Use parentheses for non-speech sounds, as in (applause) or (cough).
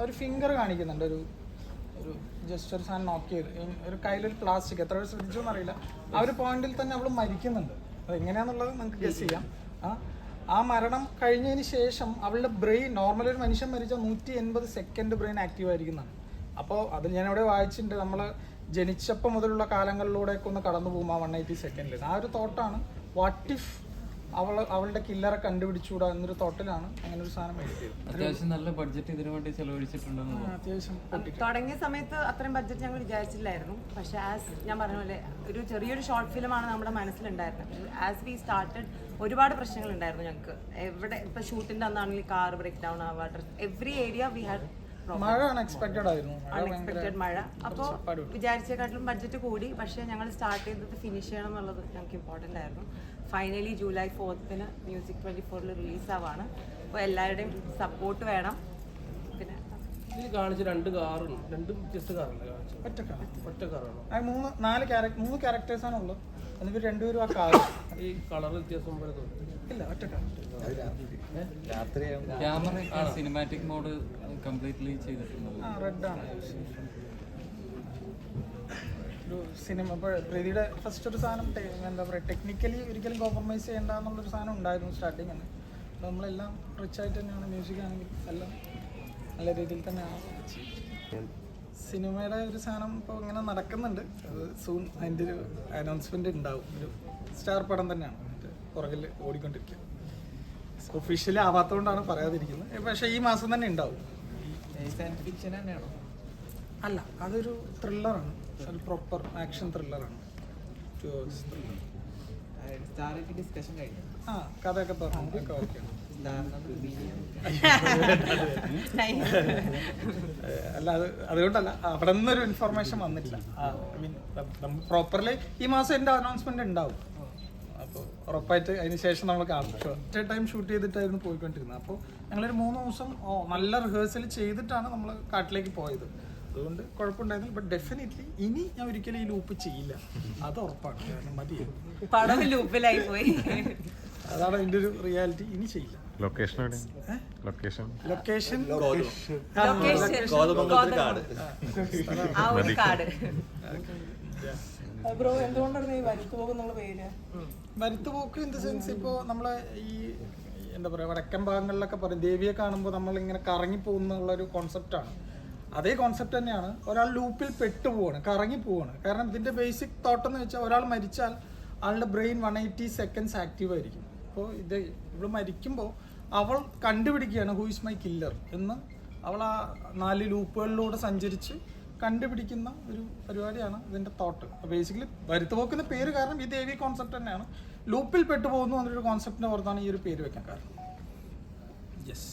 ഒരു ഫിംഗർ കാണിക്കുന്നുണ്ട്. ഒരു ഒരു ജസ്റ്റ് ഒരു സാധനം നോക്ക് ചെയ്ത്. ഒരു കയ്യിലൊരു പ്ലാസ്റ്റിക് എത്ര പേര് ശ്രദ്ധിച്ചു അറിയില്ല. ആ ഒരു പോയിന്റിൽ തന്നെ അവൾ മരിക്കുന്നുണ്ട്. അത് എങ്ങനെയാന്നുള്ളത് നമുക്ക് ഗസ് ചെയ്യാം. ആ ആ മരണം കഴിഞ്ഞതിന് ശേഷം അവളുടെ ബ്രെയിൻ നോർമൽ ഒരു മനുഷ്യൻ മരിച്ച നൂറ്റി എൺപത് സെക്കൻഡ് ബ്രെയിൻ ആക്റ്റീവ് ആയിരിക്കുന്നതാണ് അപ്പോൾ അത് ഞാൻ ഇവിടെ വായിച്ചിട്ടുണ്ട്. നമ്മൾ ജനിച്ചപ്പോൾ മുതലുള്ള കാലങ്ങളിലൂടെയൊക്കെ ഒന്ന് കടന്നു പോകും ആ വൺ എയ്റ്റി സെക്കൻഡിൽ ആ ഒരു തോട്ടാണ് വാട്ട് ഇഫ് അവൾ അവളുടെ കില്ലറെ കണ്ടുപിടിച്ചുകൂടാ എന്നൊരു തോട്ടിലാണ് അങ്ങനെ ഒരു സാധനം അത്യാവശ്യം നല്ല ബഡ്ജറ്റ് ഇതിനു വേണ്ടി ചെലവഴിച്ചിട്ടുണ്ടെന്ന് തോന്നുന്നു. അത്യാവശ്യം തുടങ്ങിയ സമയത്ത് അത്രയും ബഡ്ജറ്റ് ഞങ്ങൾ വിചാരിച്ചില്ലായിരുന്നു. പക്ഷെ ആസ് ഞാൻ പറഞ്ഞ പോലെ ഒരു ചെറിയൊരു ഷോർട്ട് ഫിലിമാണ് നമ്മുടെ മനസ്സിലുണ്ടായിരുന്നത്. ആസ് വി സ്റ്റാർട്ടഡ് ഒരുപാട് പ്രശ്നങ്ങൾ ഉണ്ടായിരുന്നു ഞങ്ങൾക്ക്. എവിടെ ഇപ്പൊ ഷൂട്ടിന്റെ അന്നാണെങ്കിൽ കാർ ബ്രേക്ക് ഡൗൺ ആവുക എവറി ഏരിയ വി ഹാഡ് മഴ അൺഎക്സ്പെക്റ്റഡ് ആയിരുന്നു. മഴ അൺഎക്സ്പെക്റ്റഡ് മഴ. അപ്പോൾ വിചാരിച്ചേക്കാട്ടിലും ബഡ്ജറ്റ് കൂടി. പക്ഷേ ഞങ്ങൾ സ്റ്റാർട്ട് ചെയ്തത് ഫിനിഷ് ചെയ്യണം എന്നുള്ളത് ഞങ്ങൾക്ക് ഇമ്പോർട്ടന്റ് ആയിരുന്നു. ഫൈനലി ജൂലൈ ഫോർത്തിന് മ്യൂസിക് ട്വന്റി ഫോറിൽ റിലീസ് ആവാണ്. അപ്പോൾ എല്ലാവരുടെയും സപ്പോർട്ട് വേണം. പിന്നെ കാണിച്ച രണ്ട് കാറുണ്ട് രണ്ട് വ്യത്യസ്ത കാറല്ലേ കാണിച്ചത്? ഒറ്റക്കാണ് ഒറ്റ കാറാണ്? ആ മൂന്ന് നാല് ക്യാരക്ടർ മൂന്ന് ക്യാരക്ടേഴ്സാണ് ഉള്ളത് എന്നിട്ട് രണ്ടുപേരും ആ കാർ ഈ കളർ വ്യത്യാസം പോലെ ഇല്ല ഒറ്റക്കാണ് ക്യാമറ സിനിമാറ്റിക് മോഡ് കംപ്ലീറ്റ്ലി റെഡാണ്. ഒരു സിനിമ ഇപ്പോൾ പ്രീതിയുടെ ഫസ്റ്റ് ഒരു സാധനം എന്താ പറയുക ടെക്നിക്കലി ഒരിക്കലും കോംപ്രമൈസ് ചെയ്യേണ്ട എന്നുള്ളൊരു സാധനം ഉണ്ടായിരുന്നു സ്റ്റാർട്ടിങ് തന്നെ അപ്പോൾ നമ്മളെല്ലാം റിച്ച് ആയിട്ട് തന്നെയാണ് മ്യൂസിക് ആണെങ്കിൽ എല്ലാം നല്ല രീതിയിൽ തന്നെയാണ് സിനിമയുടെ ഒരു സാധനം ഇപ്പോൾ ഇങ്ങനെ നടക്കുന്നുണ്ട്. അത് സൂൺ അതിന്റെ ഒരു അനൗൺസ്മെന്റ് ഉണ്ടാവും. ഒരു സ്റ്റാർ പടം തന്നെയാണ്. അതിന്റെ പുറകിൽ ഓടിക്കൊണ്ടിരിക്കുക. ഒഫീഷ്യലി ആവാത്തതുകൊണ്ടാണ് പറയാതിരിക്കുന്നത്. പക്ഷേ ഈ മാസം തന്നെ ഉണ്ടാവും. അല്ല അതൊരു ത്രില്ലറാണ് ഒരു പ്രോപ്പർ ആക്ഷൻ ത്രില്ലറാണ് ടു ഹവേഴ്സ് ത്രില്ലർ സ്റ്റാറായിട്ട് ഡിസ്കഷൻ കഴിഞ്ഞു. ആ കഥയൊക്കെ പറഞ്ഞു. ഒക്കെ ഓക്കെയാണ് (laughs) അല്ല അത് അതുകൊണ്ടല്ല അവിടെ നിന്നൊരു ഇൻഫർമേഷൻ വന്നിട്ടില്ല ഐ മീൻ പ്രോപ്പർലി ഈ മാസം എന്റെ അനൗൺസ്മെന്റ് ഉണ്ടാവും. അപ്പോൾ ഉറപ്പായിട്ട് അതിന് ശേഷം നമ്മൾ കാണും ഒറ്റ ടൈം ഷൂട്ട് ചെയ്തിട്ടായിരുന്നു പോയിക്കൊണ്ടിരുന്നത് അപ്പോൾ ഞങ്ങളൊരു മൂന്ന് ദിവസം ഓ നല്ല റിഹേഴ്സൽ ചെയ്തിട്ടാണ് നമ്മൾ കാട്ടിലേക്ക് പോയത് അതുകൊണ്ട് കുഴപ്പമുണ്ടായിരുന്നില്ല ബട്ട് ഡെഫിനറ്റ്ലി ഇനി ഞാൻ ഒരിക്കലും ഈ ലൂപ്പ് ചെയ്യില്ല അത് ഉറപ്പാണ് കാരണം മതി പടം ലൂപ്പിലായി പോയി അതാണ് അതിന്റെ ഒരു റിയാലിറ്റി ഇനി ചെയ്യില്ല ലൊക്കേഷൻ ലൊക്കേഷൻ ലൊക്കേഷൻ ലൊക്കേഷൻ ആ ഒരു കാർഡ് ബ്രോ എന്തുകൊണ്ടാണ് ഈ വരുത്തു പോകുന്നുള്ള പേര്? വരുത്തുപോക്ക് ഇൻ ദ സെൻസ് ഇപ്പോൾ നമ്മളെ ഈ എന്താ പറയുക വടക്കൻ ഭാഗങ്ങളിലൊക്കെ പറയും. ദേവിയെ കാണുമ്പോൾ നമ്മൾ ഇങ്ങനെ കറങ്ങി പോകുന്നുള്ള ഒരു കോൺസെപ്റ്റ് ആണ്. അതേ കോൺസെപ്റ്റ് തന്നെയാണ്. ഒരാൾ ലൂപ്പിൽ പെട്ടുപോവാണ് കറങ്ങി പോവാണ്. കാരണം ഇതിന്റെ ബേസിക് തോട്ട് എന്ന് വെച്ചാൽ ഒരാൾ മരിച്ചാൽ ആളുടെ brain one eighty seconds active ആയിരിക്കും. അപ്പോൾ ഇത് ഇവൾ മരിക്കുമ്പോൾ അവൾ കണ്ടുപിടിക്കുകയാണ് ഹൂ ഇസ് മൈ കില്ലർ എന്ന്. അവൾ ആ നാല് ലൂപ്പുകളിലൂടെ സഞ്ചരിച്ച് കണ്ടുപിടിക്കുന്ന ഒരു പരിപാടിയാണ് ഇതിന്റെ തോട്ട് ബേസിക്കലി വരുത്തുപോക്കുന്ന പേര് കാരണം ഈ ദേവി കോൺസെപ്റ്റ് തന്നെയാണ്. ലൂപ്പിൽ പെട്ടുപോകുന്നു എന്നൊരു കോൺസെപ്റ്റിന്റെ പുറത്താണ് ഈ ഒരു പേര് വെക്കാൻ കാരണം. യെസ്